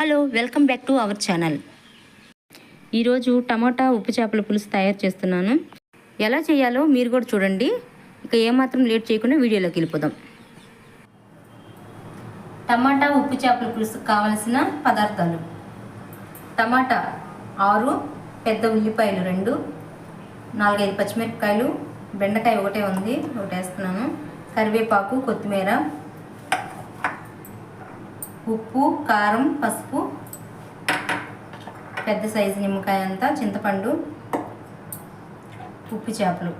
Hello welcome back to our channel. ఈరోజు టమాటా ఉప్పు చేపల పులుసు తయారు చేస్తున్నాను. ఎలా చేయాలో మీరు కూడా చూడండి. ఇక ఏమాత్రం లేట్ చేయకుండా వీడియోలోకి వెళ్ళిపోదాం. టమాటా ఉప్పు చేపల పులుసుకు కావలసిన పదార్థాలు. టమాటా ఆరు పెద్ద ఉల్లిపాయలు రెండు నాలుగైదు పచ్చిమిరపకాయలు బెండకాయ ఒకటే ఉంది ఒకటి వేస్తున్నాను కరివేపాకు కొత్తిమీర ఉప్పు కారం పసుపు పెద్ద సైజు నిమ్మకాయ అంతా చింతపండు ఉప్పు చేపలు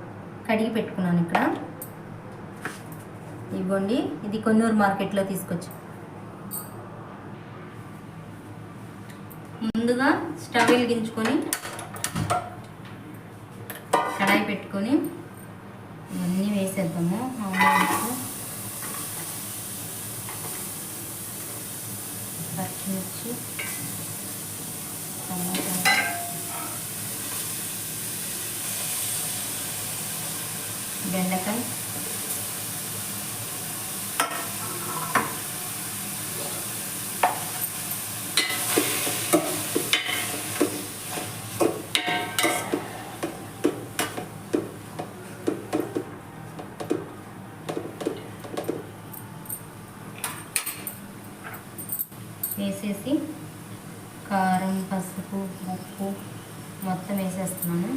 కడిగి పెట్టుకున్నాను ఇక్కడ. ఇవ్వండి. ఇది కొన్నూరు మార్కెట్లో తీసుకొచ్చి ముందుగా స్టవ్ వెలిగించుకొని కడాయి పెట్టుకొని ఇవన్నీ వేసేద్దాము. ఆనియన్స్ নিচ্ছি। వేసేసి కారం పసుపు ఉప్పు మొత్తం వేసేస్తున్నాను.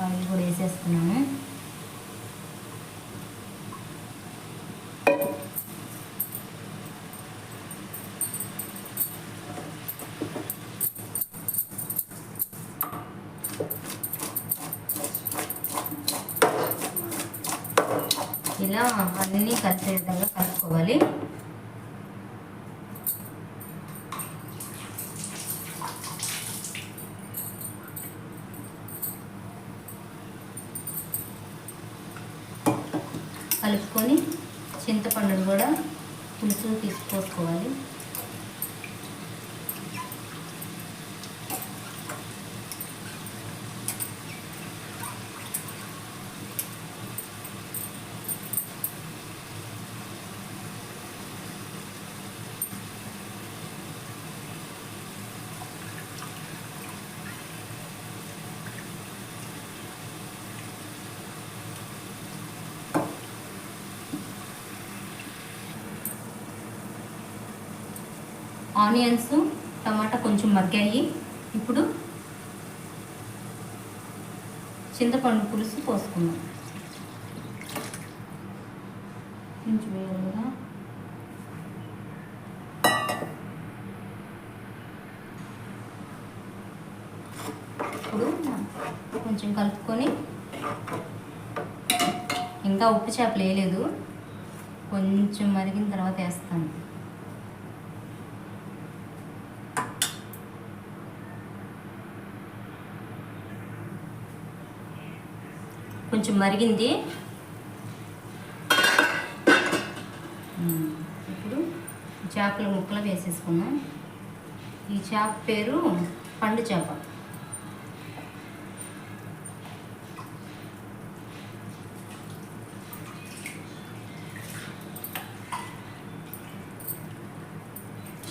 ఆయిల్ కూడా వేసేస్తున్నాను. ఇలా అన్నీ కలిసే విధంగా కలుపుకోవాలి. కలుపుకొని చింతపండును కూడా పులుసు తీసుకోవాలి ఆనియన్స్ టమాటా కొంచెం మగ్గాయి. ఇప్పుడు చింతపండు పులుసు పోసుకుందాం. కొంచెం వేయాలిగా ఇప్పుడు కొంచెం కలుపుకొని ఇంకా ఉప్పు చేపలు వేయలేదు. కొంచెం మరిగిన తర్వాత వేస్తాను. కొంచెం మరిగింది. ఇప్పుడు చేపల ముక్కలు వేసేసుకున్నాం ఈ చేప పేరు పండు చేప.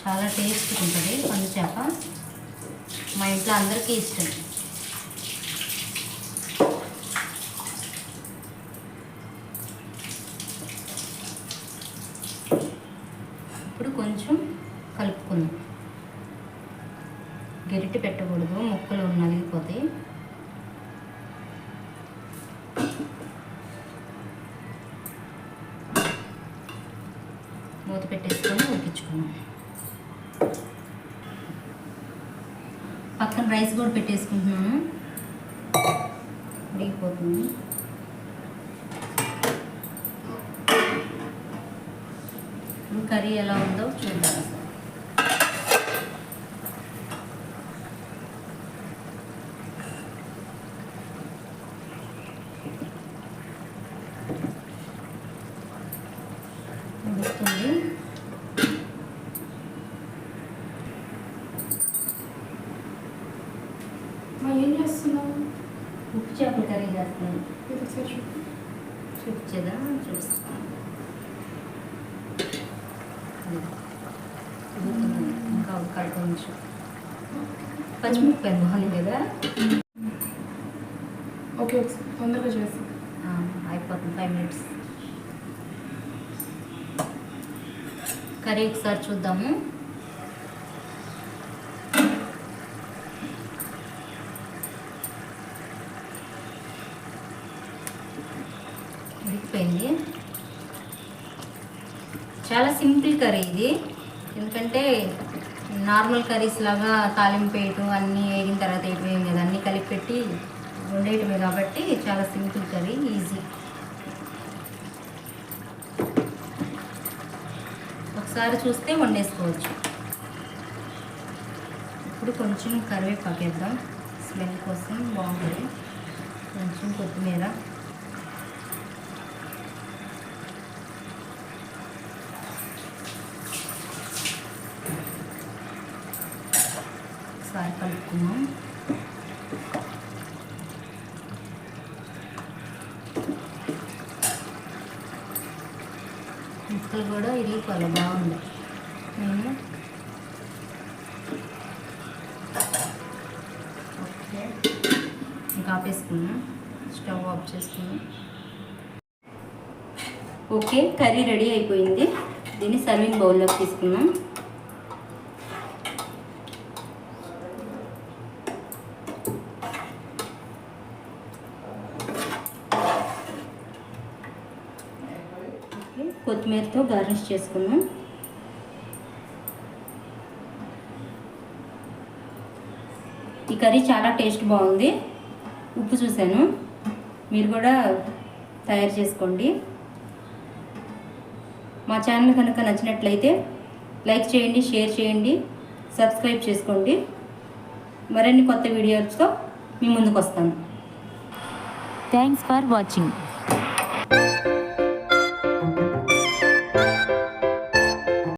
చాలా టేస్ట్ ఉంటుంది పండు చేప. మా ఇంట్లో అందరికీ ఇష్టం. ఇప్పుడు కొంచెం కలుపుకుందాం. గరిటె పెట్టకూడదు ముక్కలు నలిగిపోతాయి. మూత పెట్టేసుకొని ఉడికించుకున్నాం పక్కన రైస్ కూడా పెట్టేసుకుంటున్నాను. ఉడికిపోతుంది. కర్రీ ఎలా ఉందో చూద్దాం. ఉడుకుతుంది ఏం చేస్తున్నావు? ఉప్పు చేపల కర్రీ చేస్తున్నాను. చూపించదా? చూస్తాను. ఇంకా ఒక కడ కొంచెం పచ్చిమిరపకాయలు బాగుంది కదా ఓకే తొందరగా చేస్తాం అయిపోతుంది ఫైవ్ మినిట్స్. కర్రీ ఒకసారి చూద్దాము. ఉడికిపోయింది చాలా సింపుల్ కర్రీ ఇది. ఎందుకంటే నార్మల్ కర్రీస్ లాగా తాలింపు వేయటం అన్నీ వేగిన తర్వాత వేయటం కదా అన్నీ కలిపి పెట్టి వండేయటమే కాబట్టి చాలా సింపుల్ కర్రీ ఈజీ. ఒకసారి చూస్తే వండేసుకోవచ్చు. ఇప్పుడు కొంచెం కరివేపాకు వేద్దాం. స్మెల్ కోసం బాగుంటుంది. కొంచెం కొత్తిమీర. ఒకసారి ముక్కలు కూడా ఇరిగిపోవాలి బాగుంది. నేను ఓకే. ఇంకా ఆపేసుకున్నాం. స్టవ్ ఆఫ్ చేసుకున్నాం. ఓకే కర్రీ రెడీ అయిపోయింది. దీన్ని సర్వింగ్ బౌల్లోకి తీసుకున్నాం ఓకే, కొత్తిమీరతో గార్నిష్ చేసుకున్నాం ఈ కర్రీ చాలా టేస్ట్ బాగుంది. ఉప్పు చూశాను మీరు కూడా తయారు చేసుకోండి. మా ఛానల్ కనుక నచ్చినట్లయితే లైక్ చేయండి షేర్ చేయండి సబ్స్క్రైబ్ చేసుకోండి. మరిన్ని కొత్త వీడియోస్తో మీ ముందుకు వస్తాను. Thanks for watching.